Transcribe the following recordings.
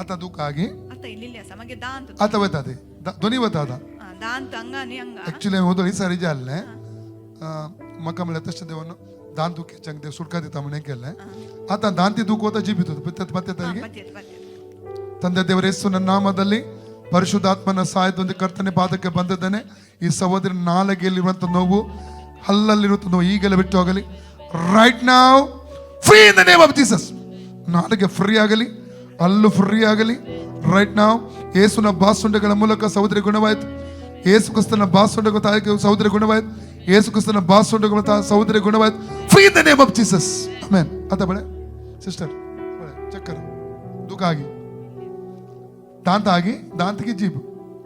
ಆತ ಮಗೆ ದಾಂತ ಆತ ಬತ್ತದೆ ಧ್ವನಿ ಬತ್ತಾದ ದಾಂತ ಅಂಗಾನಿ ಈ ಆಕ್ಚುಲಿ ಈ ಸರಿ ಜಾಲ್ನೆ. ಮಕ್ಕಮಳೆ ತಷ್ಟ ದೇವನ್ನು ದಾನ್ ದುಃಖ ಚಂಗದೆ ಸುಡ್ಕಾದಿ ಕೆಲ್ಲೆ ಆತ ದಾಂತಿ ದುಃಖೋತ ಜೀವಿತದ ಬಿತ್ತದ ಮತ್ತೆ ತಾಯಿಗೆ ತಂದೆ ದೇವರ ಯೇಸು ನನ್ನ ನಾಮದಲ್ಲಿ ಪರಿಶುದ್ಧಾತ್ಮನ ಸಹಾಯದೊಂದು ಕರ್ತನೆ ಪಾದಕ್ಕೆ ಬಂದಿದ್ದಾನೆ. ಈ ಸಹೋದರಿ ನಾಲಗೆಯಲ್ಲಿರುವಂಥ ನೋವು ಹಲ್ಲಲ್ಲಿರುವಂಥ ನೋವು ಈಗಲೇ ಬಿಟ್ಟು ಹೋಗಲಿ. ರೈಟ್ ನಾವ್ free in the name of Jesus ನಾಲಿಗೆ ಫ್ರೀ ಆಗಲಿ ಹಲ್ಲು ಫ್ರೀ ಆಗಲಿ ರೈಟ್ ನಾವ್ ಯೇಸುನ ಬಾಸುಂಡೆಗಳ ಮೂಲಕ ಸಹೋದರಿ ಗುಣವಾಯ್ತು ಯೇಸು ಕ್ರಿಸ್ತನ ಬಾಸುಂಡೆಗಳ ತಾಯಿಗೆ ಸಹೋದರಿ ಗುಣವಾಯ್ತು ಯೇಸು ಕ್ರಿಸ್ತನ ಬಾಸುಂಡೆಗಳ ತಾ ಸಹೋದರಿ ಗುಣವಾಯ್ತು free in the name of Jesus amen ಆತ ಬಳೆ ಸಿಸ್ಟರ್ ಬಳೆ ಚಕ್ಕರ್ ದುಃಖ ಆಗಿ ದಾಂತ ಆಗಿ ದಾಂತಗೆ ಜೀಬು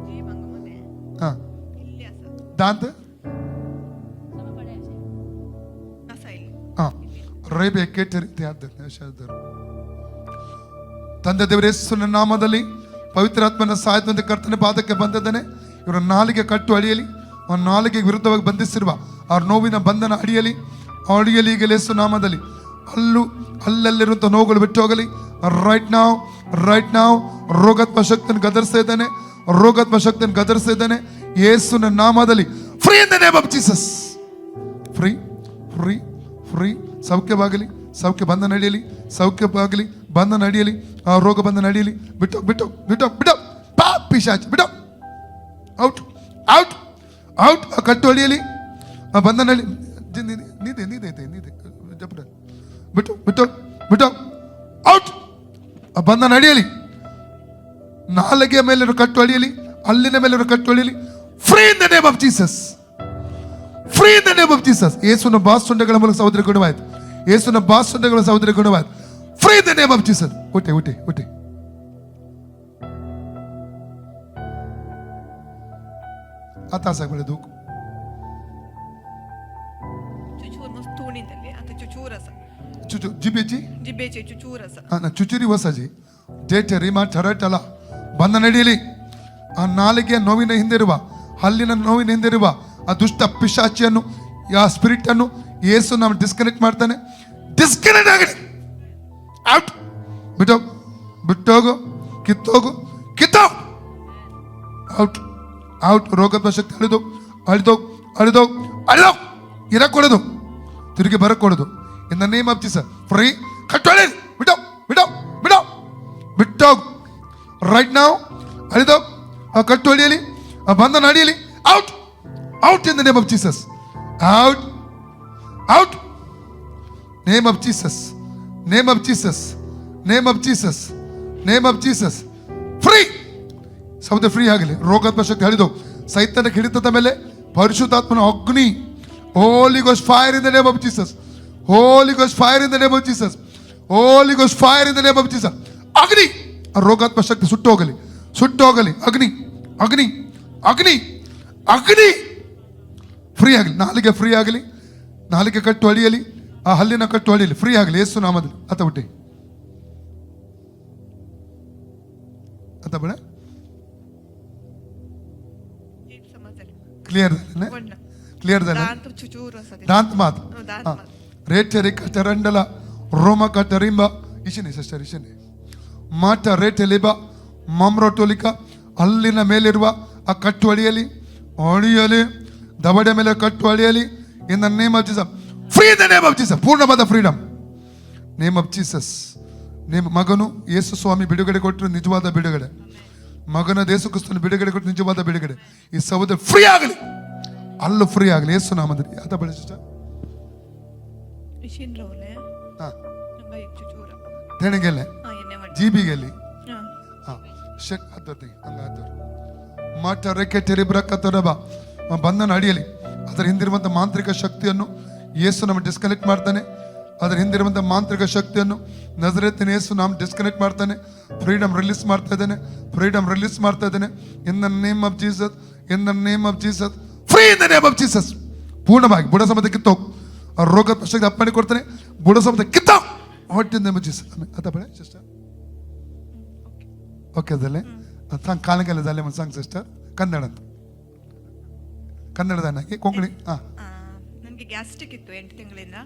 ಜೀಬ್ ಹಂಗ ಮತ್ತೆ ಹಾ ಇಲ್ಲಿ ಅಸ ದಾಂತ ರೇಬೆ ಕೆಟ್ಟ ರೀತಿ ಆದ್ದರು ತಂದೆ ದೇವರ, ಯೇಸುವಿನ ನಾಮದಲ್ಲಿ ಪವಿತ್ರಾತ್ಮನ ಸಹಾಯದಿಂದ ಕರ್ತನ ಪಾದಕ್ಕೆ ಬಂದಿದ್ದಾನೆ. ಇವರ ನಾಲಿಗೆ ಕಟ್ಟು ಅಡಿಯಲಿ ಅವನ ನಾಲಿಗೆ ವಿರುದ್ಧವಾಗಿ ಬಂಧಿಸಿರುವ ಅವ್ರ ನೋವಿನ ಬಂಧನ ಅಡಿಯಲಿ ಅಡಿಯಲಿ ಈಗ ಲೇಸು ನಾಮದಲ್ಲಿ. ಅಲ್ಲೂ ಅಲ್ಲಲ್ಲಿರುವಂಥ ನೋವುಗಳು ಬಿಟ್ಟು ಹೋಗಲಿ. ರೈಟ್ ನಾವು ರೈಟ್ ನಾವು ರೋಗಾತ್ಮ ಶಕ್ತಿಯನ್ನು ಗದರಿಸ್ತಾ ಇದ್ದಾನೆ. ರೋಗಾತ್ಮ ಶಕ್ತಿಯನ್ನು ಗದರಿಸ್ತಾ ಇದ್ದಾನೆ. ಯೇಸುನ ನಾಮದಲ್ಲಿ free in name of Jesus free free free ಸೌಖ್ಯವಾಗಲಿ, ಸೌಖ್ಯ ಬಂದ ನಡೆಯಲಿ, ಸೌಖ್ಯವಾಗಲಿ ಬಂದ ನಡೆಯಲಿ, ಆ ರೋಗ ಬಂದ ನಡೆಯಲಿ, ಬಿಟ್ಟು ಬಿಟ್ಟು ಬಿಟ್ಟು ಬಿಟ್ಟು ಪಾ, ಪಿಶಾಚ್ ಔಟ್ ಔಟ್ ಔಟ್, ಆ ಕಟ್ಟು ಅಡಿಯಲಿ ಆ ಬಂದ ನಡಿ ನೀದೆ ನೀದೆ ಐತೆ ಬಿಟ್ಟು ಬಿಟ್ಟು ಬಿಟ್ಟು. ಔಟ್, ಆ ಬಂದ ನಡೆಯಲಿ. ನಾಲಿಗೆಯ ಮೇಲೆ ಕಟ್ಟು ಅಡಿಯಲಿ ಅಲ್ಲಿನ ಮೇಲೆ ಕಟ್ಟು ಅಡಿಯಲಿ free in the name of Jesus free in the name of Jesus ಯೇಸುನ ಬಾಸುಂಡೆಗಳ ಮೂಲಕ ಸಹೋದರ ಗುಣವಾಯ್ತು ಯೇಸುನ ಬಾಸುಂಡೆಗಳ ಸಹೋದರ ಗುಣವಾದ free the name of Jesus ಊಟೆ ಊಟೆ ಊಟೆ ಅತ್ತ ಚುಚೂರಸ. ಚುಚು ಜಿಬೆಜಿ ಚುಚುರಿ ಹೊಸಜಿ. ಡೇಟ್ ರಿಮಾ ಚರಟಲ ಬಂದ ನಡೆಯಲಿ. ಆ ನಾಲಿಗೆಯ ನೋವಿನ ಹಿಂದಿರುವ ಹಲ್ಲಿನ ನೋವಿನ ಹಿಂದಿರುವ ಆ ದುಷ್ಟ ಪಿಶಾಚಿಯನ್ನು ಆ ಸ್ಪಿರಿಟ್ ಅನ್ನು ಯೇಸು ನಾವು ಡಿಸ್ಕನೆಕ್ಟ್ ಮಾಡ್ತಾನೆ. ಡಿಸ್ಕನೆಕ್ಟ್ ಆಗಲಿ ಔಟ್ ಬಿಟ್ಟೋಗು ಬಿಟ್ಟೋಗು ಕಿತ್ತೋಗು ಕಿತ್ತೋ ಔಟ್ ಔಟ್ ರೋಗದ ಶಕ್ತಿ ಅಳಿದು. ಅಳಿದೋ ಅಳಿದೋ ಅಳಿದೋ ಇರಕೊಡೋದು ತಿರುಗಿ ಬರಕೊಡೋದು in the name of Jesus free ಕಟ್ಟೊಳೆ ಬಿಡೋ ಬಿಡೋ ಬಿಡೋ ಬಿಟ್ಟೋಗು ರೈಟ್ ನಾವು ಅಳಿದೋ ಆ ಕಟ್ಟು ಹೊಡಿಯಲಿ ಆ ಬಂಧನ ಅಡಿಯಲಿ out out in the name of Jesus out out name of Jesus name of Jesus name of Jesus name of Jesus free ಸೌದೆ ಫ್ರೀ ಆಗಲಿ. ರೋಗಾತ್ಮ ಶಕ್ತಿ ಹಳಿದು ಸೈತನ ಹಿಡಿತದ ಮೇಲೆ ಪರಿಶುದ್ಧಾತ್ಮನ ಅಗ್ನಿ. ಹೋಲಿ goes fire in the name of Jesus Holi goes fire in the name of Jesus Holi goes fire in the name of Jesus ಅಗ್ನಿ ರೋಗಾತ್ಮ ಶಕ್ತಿ ಸುಟ್ಟು ಹೋಗಲಿ ಸುಟ್ಟು ಹೋಗಲಿ ಅಗ್ನಿ. ಅಗ್ನಿ. ಅಗ್ನಿ. ಅಗ್ನಿ. ಫ್ರೀ ಆಗಲಿ. ನಾಲಿಗೆ ಫ್ರೀ ಆಗಲಿ. ನಾಲಿಗೆ ಕಟ್ಟು ಅಳಿಯಲಿ, ಆ ಹಲ್ಲಿನ ಕಟ್ಟು ಅಳಿಯಲಿ ಫ್ರೀ ಆಗಲಿ ಯೇಸು ನಾಮದಲ್ಲಿ. ಆತ ಬಿಟ್ಟೆ. ಅಥ ಬೇಡ. ಕ್ಲಿಯರ್ ಕ್ಲಿಯರ್ ದಾಂತ. ಮಾತು. ರೇಟರಿ ಕಟರಂಡಲ ರೋಮ ಕಟರಿಂಬ ಇಶನೆ ಸಿಸ್ಟರ್ ಇಶನೆ. ಮಾಟ ರೇಟೆಲಿಬ ಮಮ್ರೋಟೋಲಿಕ ಅಲ್ಲಿನ ಮೇಲಿರುವ ಆ ಕಟ್ಟು ಅಳಿಯಲಿ ಅಳಿಯಲಿ, ದವಡೆ ಮೇಲೆ ಕಟ್ಟು ಅಳಿಯಲಿ the name of Jesus free the name of Jesus ಪೂರ್ಣವಾದ freedom name of Jesus name ಮಗನು ಯೇಸು ಸ್ವಾಮಿ ಬಿಡುಗಡೆ ಕೊಟ್ಟರು ನಿಜವಾದ ಬಿಡುಗಡೆ ಮಗನ ದೇಸು ಕ್ರಿಸ್ತನ ಬಿಡುಗಡೆ ಕೊಟ್ಟು ನಿಜವಾದ ಬಿಡುಗಡೆ ಈ ಸಹೋದರ ಫ್ರೀ ಆಗಲಿ ಅಲ್ಲೂ ಫ್ರೀ ಆಗಲಿ ಯೇಸು ನಾಮದಲ್ಲಿ ಅದ ಬೆಳೆ ಸಿಸ್ಟರ್ ತೆಣಗೆಲೆ ಹಾ ಶಕ್ ಅದ್ದತೆ ಹಂಗ ಅದ್ದರು ಮಾಟ ರೆಕ್ಕೆ ತೆರಿಬ್ರ ಕತ್ತರಬ ಬಂಧನ ಅಡಿಯಲಿ ಅದರ ಹಿಂದಿರುವಂಥ ಮಾಂತ್ರಿಕ ಶಕ್ತಿಯನ್ನು ಯೇಸು ನಮ್ಮ ಡಿಸ್ಕನೆಕ್ಟ್ ಮಾಡ್ತಾನೆ. ಅದರ ಹಿಂದಿರುವಂಥ ಮಾಂತ್ರಿಕ ಶಕ್ತಿಯನ್ನು ನಜರೆತ್ತಿನ ಯೇಸು ನಾವು ಡಿಸ್ಕನೆಕ್ಟ್ ಮಾಡ್ತಾನೆ. ಫ್ರೀಡಮ್ ರಿಲೀಸ್ ಮಾಡ್ತಾ ಇದ್ದಾನೆ. ಫ್ರೀಡಮ್ ರಿಲೀಸ್ ಮಾಡ್ತಾ ಇದ್ದಾನೆ. In the name of Jesus in the name of Jesus free in the name of Jesus ಪೂರ್ಣವಾಗಿ, ಬುಡ ಸಮದ ಕಿತ್ತೋಗು. ಆ ರೋಗ ಶಕ್ತಿ ಅಪ್ಪಣೆ ಕೊಡ್ತಾನೆ. ಬುಡ ಸಮದ ಕಿತ್ತ. ಹೊಟ್ಟಿನ ನೇಮ್ ಜೀಸಸ್ ಬೇಡ ಸಿಸ್ಟರ್ ಓಕೆ ಅದಲ್ಲೇ ಸಾಂಗ್ ಕಾಲಂಗೆಲ್ಲ ಸಾಂಗ್ ಸಿಸ್ಟರ್ ಕನ್ನಡ ಅಂತ. ಕನ್ನಡದನ್ನಾಗಿ ಕೊಂಕಣಿ ಹಾಂ ನನಗೆ ಗ್ಯಾಸ್ಟ್ರಿಕ್ ಇತ್ತು ಎಂಟು ತಿಂಗಳಿಂದ.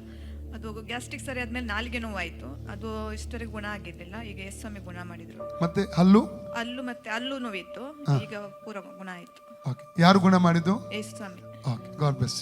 ಅದು ಗ್ಯಾಸ್ಟ್ರಿಕ್ ಸರಿ ಆದ್ಮೇಲೆ ನಾಲಿಗೆ ನೋವಾಯಿತು. ಅದು ಇಷ್ಟರಿಗೆ ಗುಣ ಆಗಿರಲಿಲ್ಲ. ಈಗ ಎಸ್ ಸ್ವಾಮಿ ಗುಣ ಮಾಡಿದ್ರು. ಮತ್ತೆ ಹಲ್ಲು? ಅಲ್ಲು ಮತ್ತೆ ಅಲ್ಲೂ ನೋವಿತ್ತು. ಈಗ ಪೂರ ಗುಣ ಆಯಿತು. ಓಕೆ. ಯಾರು ಗುಣ ಮಾಡಿದ್ದು? ಎಸ್ ಸ್ವಾಮಿ ಓಕೆ. God bless